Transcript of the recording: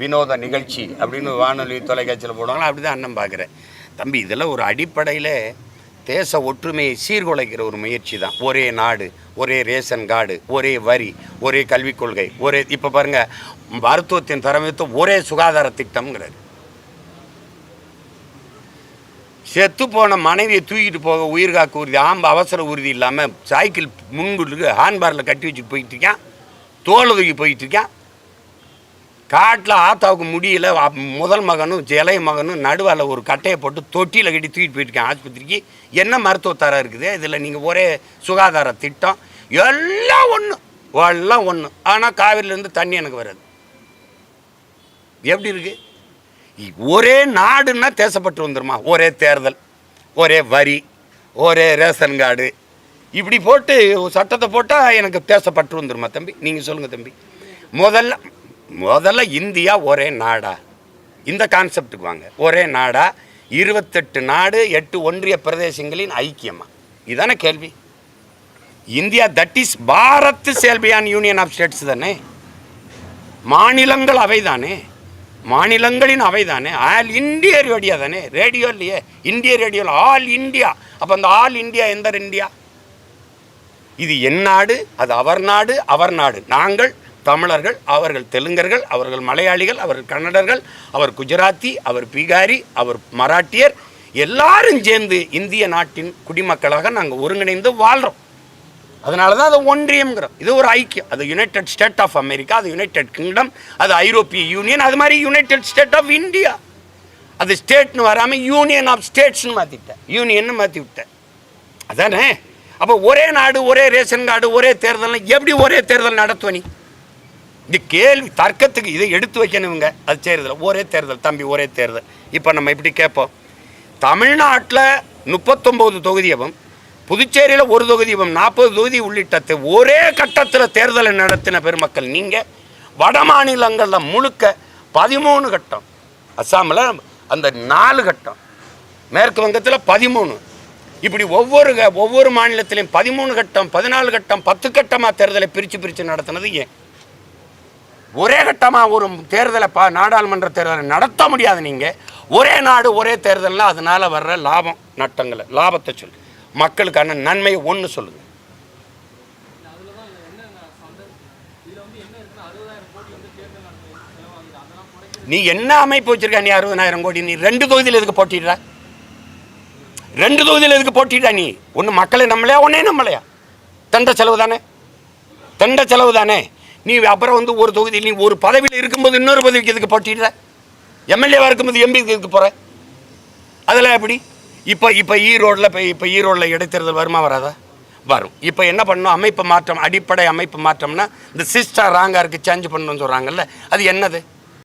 வினோத நிகழ்ச்சி அப்படின்னு வானொலி தொலைக்காட்சியில் போடுவாங்களா அப்படி தான் அண்ணன் பார்க்குறேன். தம்பி இதெல்லாம் ஒரு அடிப்படையில் தேச ஒற்றுமையை சீர்குலைக்கிற ஒரு முயற்சி தான் ஒரே நாடு ஒரே ரேஷன் கார்டு ஒரே வரி ஒரே கல்விக் கொள்கை ஒரே இப்போ பாருங்கள் மருத்துவத்தின் தரமைத்து ஒரே சுகாதார திட்டம்ங்கிறது. செத்து போன மனைவியை தூக்கிட்டு போக உயிர் காக்க உறுதி ஆம்பு அவசர உறுதி இல்லாமல் சைக்கிள் முன்குள்ளுக்கு ஹான்பாரில் கட்டி வச்சுட்டு போயிட்டு இருக்கான் தோலை தூக்கி போயிட்டு இருக்கான் காட்டில் ஆத்தாவுக்கு முடியல முதல் மகனும் இளைய மகனும் நடுவால் ஒரு கட்டையை போட்டு தொட்டியில் கட்டி தூக்கிட்டு போயிருக்கேன் ஆஸ்பத்திரிக்கு. என்ன மருத்துவத்தரம் இருக்குது? இதில் நீங்கள் ஒரே சுகாதார திட்டம். எல்லாம் ஒன்று எல்லாம் ஒன்று ஆனால் காவிரிலேருந்து தண்ணி எனக்கு வராது. எப்படி இருக்கு? ஒரே நாடுன்னா தேசப்பட்டு வந்துருமா? ஒரே தேர்தல் ஒரே வரி ஒரே ரேஷன் கார்டு. இப்படி போட்டு சட்டத்தை போட்டால் எனக்கு தேசப்பட்டு வந்துருமா தம்பி? நீங்கள் சொல்லுங்கள் தம்பி. முதல்ல முதல்ல இந்தியா ஒரே நாடா. இந்த கான்செப்டுக்கு வாங்க. ஒரே நாடா. இருபத்தெட்டு நாடு எட்டு ஒன்றிய பிரதேசங்களின் ஐக்கியமா? இதான கேள்வி. இந்தியா தட் இஸ் பாரத் செல்பியான் யூனியன் ஆஃப் ஸ்டேட்ஸ் தானே? மாநிலங்கள் அவை தானே மாநிலங்களின் அவை தானே ஆல் இந்தியா ரேடியோ தானே? ரேடியோ இல்லையே. இந்திய ரேடியோவில் ஆல் இந்தியா. அப்போ அந்த ஆல் இந்தியா எந்த இந்தியா இது என் நாடு அது அவர் நாடு அவர் நாடு. நாங்கள் தமிழர்கள் அவர்கள் தெலுங்கர்கள் அவர்கள் மலையாளிகள் அவர்கள் கன்னடர்கள் அவர் குஜராத்தி அவர் பீகாரி அவர் மராட்டியர் எல்லாரும் சேர்ந்து இந்திய நாட்டின் குடிமக்களாக நாங்கள் ஒருங்கிணைந்து வாழ்கிறோம் அதனால தான் அது ஒன்றியம்ங்கிறோம். இது ஒரு ஐக்கியம். அது யுனைடெட் ஸ்டேட் ஆஃப் அமெரிக்கா அது யுனைடெட் கிங்டம் அது ஐரோப்பிய யூனியன் அது மாதிரி யுனைடெட் ஸ்டேட் ஆஃப் இந்தியா அது ஸ்டேட்னு வராமல் யூனியன் ஆஃப் ஸ்டேட்ஸ்னு மாற்றிட்டேன் யூனியன்னு மாற்றி விட்டேன் அதானே? அப்போ ஒரே நாடு ஒரே ரேஷன் கார்டு ஒரே தேர்தல் எப்படி ஒரே தேர்தல் நடத்துவ நீ? இது கேள்வி தர்க்கத்துக்கு இதை எடுத்து வைக்கணுங்க அது தேர்தல். ஒரே தேர்தல். தம்பி ஒரே தேர்தல். இப்போ நம்ம இப்படி கேட்போம். தமிழ்நாட்டில் முப்பத்தொம்போது தொகுதியவும் புதுச்சேரியில் ஒரு தொகுதியும் நாற்பது தொகுதி உள்ளிட்ட ஒரே கட்டத்தில் தேர்தலை நடத்தின பெருமக்கள் நீங்கள் வட மாநிலங்களில் முழுக்க பதிமூணு கட்டம். அஸ்ஸாமில் அந்த நாலு கட்டம். மேற்கு வங்கத்தில் பதிமூணு. இப்படி ஒவ்வொரு ஒவ்வொரு மாநிலத்திலையும் பதிமூணு கட்டம் பதினாலு கட்டம் பத்து கட்டமாக தேர்தலை பிரித்து பிரித்து நடத்தினது ஏன்? ஒரே கட்டமாக ஒரு தேர்தலை பா நாடாளுமன்ற தேர்தலை நடத்த முடியாது நீங்கள் ஒரே நாடு ஒரே தேர்தலில் அதனால் வர்ற லாபம் நட்டங்களை லாபத்தை சொல்லு. மக்களுக்கான நன்மையை ஒன்று சொல்லுங்க. நீ என்ன அமைப்பு வச்சிருக்க? நீ அறுபதாயிரம் கோடி நீ ரெண்டு தொகுதியில் எதுக்கு போட்டிடுற ரெண்டு தொகுதியில் எதுக்கு போட்டிடுற நீ? ஒன்று மக்களை நம்மளையா ஒன்றே நம்மளையா? தண்ட செலவு தானே? தண்ட செலவு தானே? நீ அப்புறம் வந்து ஒரு தொகுதியில் நீ ஒரு பதவியில் இருக்கும்போது இன்னொரு பதவிக்கு எதுக்கு போட்டிடுற எம்எல்ஏவாக இருக்கும்போது எம்பிக்கு எதுக்கு போகிற அதெல்லாம் எப்படி? இப்போ இப்போ ஈரோட்டில் இப்போ இப்போ ஈரோட்டில் இடைத்தேர்தல் வருமா வராதா? வரும். இப்போ என்ன பண்ணணும்? அமைப்பு மாற்றம் அடிப்படை அமைப்பு மாற்றம்னா இந்த சிஸ்டர் ராங்காக இருக்குது சேஞ்ச் பண்ணணும்னு சொல்கிறாங்கல்ல அது என்னது?